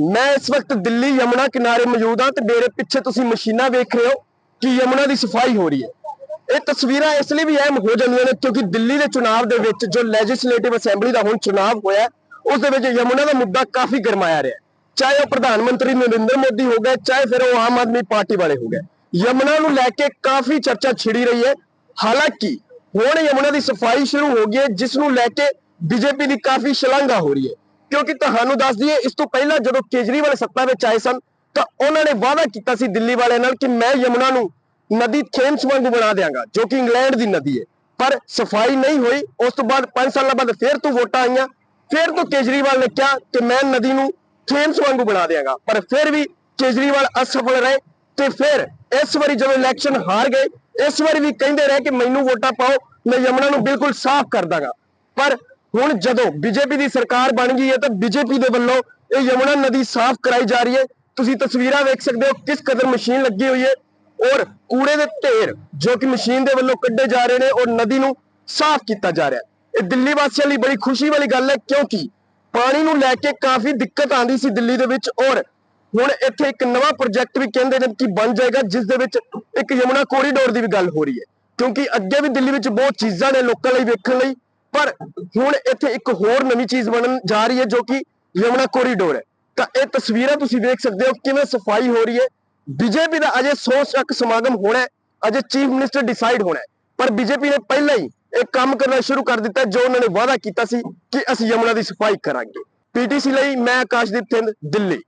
ਮੈਂ ਇਸ ਵਕਤ ਦਿੱਲੀ ਯਮੁਨਾ ਕਿਨਾਰੇ ਮੌਜੂਦ ਹਾਂ ਤੇ ਮੇਰੇ ਪਿੱਛੇ ਤੁਸੀਂ ਮਸ਼ੀਨਾਂ ਵੇਖ ਰਹੇ ਹੋ ਕਿ ਯਮੁਨਾ ਦੀ ਸਫ਼ਾਈ ਹੋ ਰਹੀ ਹੈ। ਇਹ ਤਸਵੀਰਾਂ ਇਸ ਲਈ ਵੀ ਅਹਿਮ ਹੋ ਜਾਂਦੀਆਂ ਨੇ ਕਿਉਂਕਿ ਦਿੱਲੀ ਦੇ ਚੁਣਾਵ ਦੇ ਵਿੱਚ ਜੋ ਲੈਜਿਸਲੇਟਿਵ ਅਸੈਂਬਲੀ ਦਾ ਹੁਣ ਚੁਣਾਵ ਹੋਇਆ, ਉਸ ਦੇ ਵਿੱਚ ਯਮੁਨਾ ਦਾ ਮੁੱਦਾ ਕਾਫੀ ਗਰਮਾਇਆ ਰਿਹਾ ਚਾਹੇ ਉਹ ਪ੍ਰਧਾਨ ਮੰਤਰੀ ਨਰਿੰਦਰ ਮੋਦੀ ਹੋ ਗਏ, ਚਾਹੇ ਫਿਰ ਉਹ ਆਮ ਆਦਮੀ ਪਾਰਟੀ ਵਾਲੇ ਹੋ ਗਏ। ਯਮੁਨਾ ਨੂੰ ਲੈ ਕੇ ਕਾਫੀ ਚਰਚਾ ਛਿੜੀ ਰਹੀ ਹੈ। ਹਾਲਾਂਕਿ ਹੁਣ ਯਮੁਨਾ ਦੀ ਸਫ਼ਾਈ ਸ਼ੁਰੂ ਹੋ ਗਈ ਹੈ, ਜਿਸ ਨੂੰ ਲੈ ਕੇ ਬੀਜੇਪੀ ਦੀ ਕਾਫੀ ਸ਼ਲਾਘਾ ਹੋ ਰਹੀ ਹੈ। ਕਿਉਂਕਿ ਤੁਹਾਨੂੰ ਦੱਸ ਦਈਏ, ਇਸ ਤੋਂ ਪਹਿਲਾਂ ਜਦੋਂ ਕੇਜਰੀਵਾਲ ਸੱਤਾ ਵਿੱਚ ਆਏ ਸਨ, ਤਾਂ ਉਹਨਾਂ ਨੇ ਵਾਅਦਾ ਕੀਤਾ ਸੀ ਦਿੱਲੀ ਵਾਲਿਆਂ ਨਾਲ ਕਿ ਮੈਂ ਯਮੁਨਾ ਨੂੰ ਨਦੀ ਥੇਮਸ ਵਾਂਗੂ ਬਣਾ ਦਿਆਂਗਾ, ਜੋ ਕਿ ਇੰਗਲੈਂਡ ਦੀ ਨਦੀ ਹੈ। ਪਰ ਸਫ਼ਾਈ ਨਹੀਂ ਹੋਈ, ਉਸ ਤੋਂ ਬਾਅਦ 5 ਸਾਲਾਂ ਬਾਅਦ ਫੇਰ ਤੋਂ ਵੋਟਾਂ ਆਈਆਂ। ਫੇਰ ਤੋਂ ਕੇਜਰੀਵਾਲ ਨੇ ਕਿਹਾ ਕਿ ਮੈਂ ਨਦੀ ਨੂੰ ਥੇਮਸ ਵਾਂਗੂ ਬਣਾ ਦਿਆਂਗਾ। ਪਰ ਫਿਰ ਵੀ ਕੇਜਰੀਵਾਲ ਅਸਫਲ ਰਹੇ ਤੇ ਫਿਰ ਇਸ ਵਾਰੀ ਜਦੋਂ ਇਲੈਕਸ਼ਨ ਹਾਰ ਗਏ, ਇਸ ਵਾਰੀ ਵੀ ਕਹਿੰਦੇ ਰਹੇ ਕਿ ਮੈਨੂੰ ਵੋਟਾਂ ਪਾਓ, ਮੈਂ ਯਮੁਨਾ ਨੂੰ ਬਿਲਕੁਲ ਸਾਫ਼ ਕਰ ਦਾਂਗਾ। ਪਰ ਹੁਣ ਜਦੋਂ ਬੀਜੇਪੀ ਦੀ ਸਰਕਾਰ ਬਣ ਗਈ ਹੈ ਤਾਂ ਬੀਜੇਪੀ ਦੇ ਵੱਲੋਂ ਇਹ ਯਮੁਨਾ ਨਦੀ ਸਾਫ਼ ਕਰਾਈ ਜਾ ਰਹੀ ਹੈ। ਤੁਸੀਂ ਤਸਵੀਰਾਂ ਵੇਖ ਸਕਦੇ ਹੋ ਕਿਸ ਕਦਰ ਮਸ਼ੀਨ ਲੱਗੀ ਹੋਈ ਹੈ ਔਰ ਕੂੜੇ ਦੇ ਢੇਰ ਜੋ ਕਿ ਮਸ਼ੀਨ ਦੇ ਵੱਲੋਂ ਕੱਢੇ ਜਾ ਰਹੇ ਨੇ ਔਰ ਨਦੀ ਨੂੰ ਸਾਫ਼ ਕੀਤਾ ਜਾ ਰਿਹਾ ਹੈ। ਇਹ ਦਿੱਲੀ ਵਾਸੀਆਂ ਲਈ ਬੜੀ ਖੁਸ਼ੀ ਵਾਲੀ ਗੱਲ ਹੈ ਕਿਉਂਕਿ ਪਾਣੀ ਨੂੰ ਲੈ ਕੇ ਕਾਫੀ ਦਿੱਕਤ ਆਂਦੀ ਸੀ ਦਿੱਲੀ ਦੇ ਵਿੱਚ ਔਰ ਹੁਣ ਇੱਥੇ ਇੱਕ ਨਵਾਂ ਪ੍ਰੋਜੈਕਟ ਵੀ ਕਹਿੰਦੇ ਨੇ ਕਿ ਬਣ ਜਾਏਗਾ, ਜਿਸ ਦੇ ਵਿੱਚ ਇੱਕ ਯਮੁਨਾ ਕੋਰੀਡੋਰ ਦੀ ਵੀ ਗੱਲ ਹੋ ਰਹੀ ਹੈ। ਕਿਉਂਕਿ ਅੱਗੇ ਵੀ ਦਿੱਲੀ ਵਿੱਚ ਬਹੁਤ ਚੀਜ਼ਾਂ ਨੇ ਲੋਕਾਂ ਲਈ ਵੇਖਣ ਲਈ। ਪਰ ਹੁਣ ਇੱਥੇ ਇੱਕ ਹੋਰ ਨਵੀਂ ਚੀਜ਼ ਬਣਨ ਜਾ ਰਹੀ ਹੈ ਜੋ ਕਿ ਯਮੁਨਾ ਕੋਰੀਡੋਰ ਹੈ। ਤਾਂ ਇਹ ਤਸਵੀਰਾਂ ਤੁਸੀਂ ਦੇਖ ਸਕਦੇ ਹੋ ਕਿਵੇਂ ਸਫ਼ਾਈ ਹੋ ਰਹੀ ਹੈ। ਬੀਜੇਪੀ ਦਾ ਅਜੇ 100 ਸ਼ੱਕ ਸਮਾਗਮ ਹੋਣਾ ਅਜੇ ਚੀਫ ਮਿਨਿਸਟਰ ਡਿਸਾਈਡ ਹੋਣਾ ਹੈ। ਪਰ ਬੀਜੇਪੀ ਨੇ ਪਹਿਲਾਂ ਹੀ ਇਹ ਕੰਮ ਕਰਨਾ ਸ਼ੁਰੂ ਕਰ ਦਿੱਤਾ ਜੋ ਉਹਨਾਂ ਨੇ ਵਾਅਦਾ ਕੀਤਾ ਸੀ ਕਿ ਅਸੀਂ ਯਮੁਨਾ ਦੀ ਸਫ਼ਾਈ ਕਰਾਂਗੇ। ਪੀਟੀਸੀ ਲਈ ਮੈਂ ਆਕਾਸ਼ਦੀਪ ਥਿੰਦ ਦਿੱਲੀ।